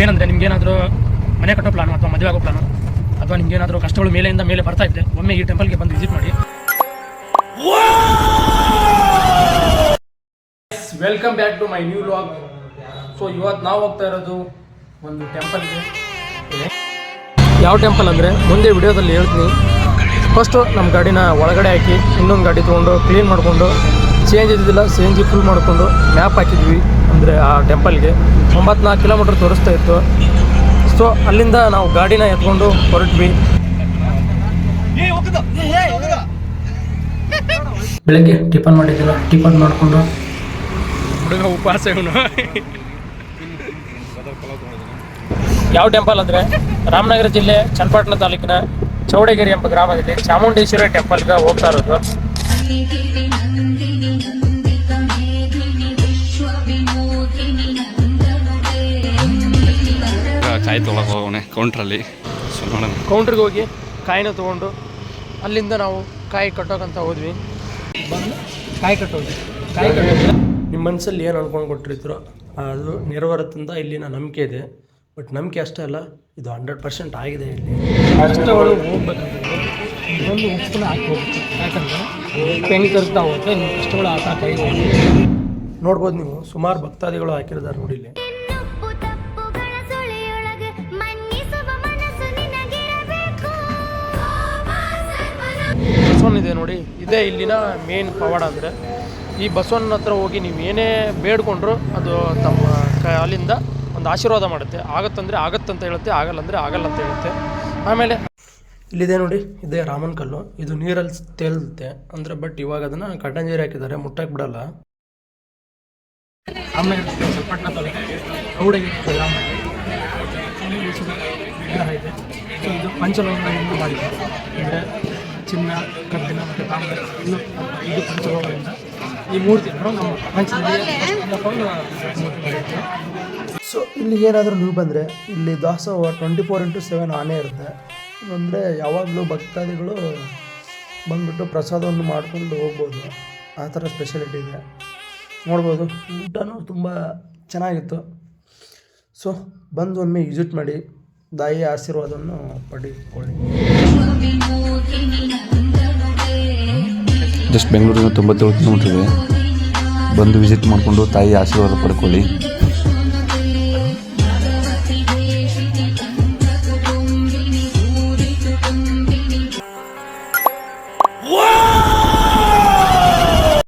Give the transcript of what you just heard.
ಏನಂದರೆ ನಿಮ್ಗೇನಾದರೂ ಮನೆ ಕಟ್ಟೋ ಪ್ಲಾನು ಅಥವಾ ಮದುವೆ ಆಗೋ ಪ್ಲಾನು ಅಥವಾ ನಿಮ್ಗೇನಾದರೂ ಕಷ್ಟಗಳು ಮೇಲೆಯಿಂದ ಮೇಲೆ ಬರ್ತಾ ಇದ್ದೆ ಒಮ್ಮೆ ಈ ಟೆಂಪಲ್ಗೆ ಬಂದು ವಿಸಿಟ್ ಮಾಡಿ. Welcome back to my new vlog so ಇವತ್ತು ನಾವು ಹೋಗ್ತಾ ಇರೋದು ಒಂದು ಟೆಂಪಲ್ಗೆ ಯಾವ ಟೆಂಪಲ್ ಅಂದರೆ ಮುಂದೆ ವಿಡಿಯೋದಲ್ಲಿ ಹೇಳ್ತೀನಿ. ಫಸ್ಟು ನಮ್ಮ ಗಾಡಿನ ಒಳಗಡೆ ಹಾಕಿ ಇನ್ನೊಂದು ಗಾಡಿ ತೊಗೊಂಡು ಕ್ಲೀನ್ ಮಾಡಿಕೊಂಡು ಚೇಂಜ್ ಇದ್ದಿದ್ದಿಲ್ಲ ಸಿ ಎನ್ ಜಿ ಫುಲ್ ಮಾಡಿಕೊಂಡು ಮ್ಯಾಪ್ ಹಾಕಿದ್ವಿ ಅಂದರೆ ಆ ಟೆಂಪಲ್ಗೆ ಒಂಬತ್ನಾಲ್ಕು ಕಿಲೋಮೀಟ್ರ್ ತೋರಿಸ್ತಾ ಇತ್ತು. ಸೊ ಅಲ್ಲಿಂದ ನಾವು ಗಾಡಿನ ಎತ್ಕೊಂಡು ಹೊರಟ್ವಿ. ಬೆಳಗ್ಗೆ ಟಿಫನ್ ಮಾಡಿದ್ದಿಲ್ಲ ಟಿಫನ್ ಮಾಡಿಕೊಂಡು. ಹುಡುಗ ಉಪವಾಸ ಯಾವ ಟೆಂಪಲ್ ಅಂದರೆ? ರಾಮನಗರ ಜಿಲ್ಲೆ ಚನ್ನಪಟ್ಟಣ ತಾಲೂಕಿನ ಚೌಡಗಿರಿ ಎಂಬ ಗ್ರಾಮದಲ್ಲಿ ಚಾಮುಂಡೇಶ್ವರಿ ಟೆಂಪಲ್ಗೆ ಹೋಗ್ತಾ ಇರೋದು. ಕಾಯಿ ತೊಗೊಳಕ್ಕೆ ಹೋಗೋಣ ಕೌಂಟ್ರಲ್ಲಿ ಸೊ ನೋಡೋಣ. ಕೌಂಟ್ರಿಗೆ ಹೋಗಿ ಕಾಯಿನ ತೊಗೊಂಡು ಅಲ್ಲಿಂದ ನಾವು ಕಾಯಿ ಕಟ್ಟೋಕಂತ ಹೋದ್ವಿ. ಬಂದು ಕಾಯಿ ಕಟ್ಟೋದ್ವಿ ಕಾಯಿ ಕಟ್ಟೋದು. ನಿಮ್ಮ ಮನಸ್ಸಲ್ಲಿ ಏನು ಅನ್ಕೊಂಡು ಕೊಟ್ಟಿರ್ತೀರೋ ಅದು ನೆರವೇರುತ್ತಂತ ಇಲ್ಲಿನ ನಂಬಿಕೆ ಇದೆ. ಬಟ್ ನಂಬಿಕೆ ಅಷ್ಟೇ ಅಲ್ಲ ಇದು ಹಂಡ್ರೆಡ್ ಪರ್ಸೆಂಟ್ ಆಗಿದೆ ಇಲ್ಲಿ. ಕಷ್ಟಗಳು ಹೋಗ್ಬೇಕಂದ್ರೆ ಇದೊಂದು ಉಪ್ಪನ್ನ ಹಾಕಿ ಹೋಗ್ಬೇಕು. ಯಾಕಂದ್ರೆ ಹೆಂಗೆ ತರ್ತಾ ಹೋಗುತ್ತೆ ನಿಮ್ಮ ಕಷ್ಟಗಳು ನೋಡ್ಬೋದು ನೀವು ಸುಮಾರು ಭಕ್ತಾದಿಗಳು ಹಾಕಿರ್ತಾರೆ ನೋಡಿ ಇಲ್ಲಿ ಇದೆ ನೋಡಿ. ಇದೇ ಇಲ್ಲಿನ ಮೇನ್ ಪವಾಡ ಅಂದರೆ. ಈ ಬಸವಣ್ಣನ ಹತ್ರ ಹೋಗಿ ನೀವು ಏನೇ ಬೇಡ್ಕೊಂಡ್ರು ಅದು ತಮ್ಮ ಕ ಅಲ್ಲಿಂದ ಒಂದು ಆಶೀರ್ವಾದ ಮಾಡುತ್ತೆ. ಆಗತ್ತಂದರೆ ಆಗತ್ತಂತ ಹೇಳುತ್ತೆ ಆಗಲ್ಲ ಅಂದರೆ ಆಗಲ್ಲ ಅಂತ ಹೇಳುತ್ತೆ. ಆಮೇಲೆ ಇಲ್ಲಿದೆ ನೋಡಿ, ಇದೇ ರಾಮನ್ ಕಲ್ಲು. ಇದು ನೀರಲ್ಲಿ ತೇಲುತ್ತೆ ಅಂದರೆ ಬಟ್ ಇವಾಗ ಅದನ್ನು ಕಟ್ಟಂಜೇರಿ ಹಾಕಿದ್ದಾರೆ ಮುಟ್ಟಕ್ಕೆ ಬಿಡಲ್ಲ. ಆಮೇಲೆ ಅಂದರೆ ಚಿನ್ನ ಕಬ್ಬಿಣ ಮತ್ತು ತಾಮ್ರ ಇದು ಪಂಚಲೋಹಗಳಿಂದ ಈ ಮೂರ್ತಿಗಳು ನಮ್ಮ ಪಂಚದಲ್ಲಿ ಸೊ ಇಲ್ಲಿ ಏನಾದರೂ ನೀವು ಬಂದರೆ, ಇಲ್ಲಿ ದಾಸೋಹ ಟ್ವೆಂಟಿ ಫೋರ್ ಇಂಟು ಸೆವೆನ್ ಆನೆ ಇರುತ್ತೆ. ಅಂದರೆ ಯಾವಾಗಲೂ ಭಕ್ತಾದಿಗಳು ಬಂದುಬಿಟ್ಟು ಪ್ರಸಾದವನ್ನು ಮಾಡಿಕೊಂಡು ಹೋಗ್ಬೋದು. ಆ ಥರ ಸ್ಪೆಷಾಲಿಟಿ ಇದೆ. ನೋಡ್ಬೋದು, ಊಟನೂ ತುಂಬ ಚೆನ್ನಾಗಿತ್ತು. ಸೊ ಬಂದು ಒಮ್ಮೆ ವಿಸಿಟ್ ಮಾಡಿ. ತಾಯಿಯ ಆಶೀರ್ವಾದವನ್ನು ಪಡೆದುಕೊಳ್ಳಿ. ಜಸ್ಟ್ ಬೆಂಗಳೂರಿನ ತೊಂಬತ್ತೇಳು ಕಿಲೋಮೀಟ್ರ್ ಇದೆ. ಬಂದು ವಿಸಿಟ್ ಮಾಡಿಕೊಂಡು ತಾಯಿ ಆಶೀರ್ವಾದ ಪಡ್ಕೊಳ್ಳಿ.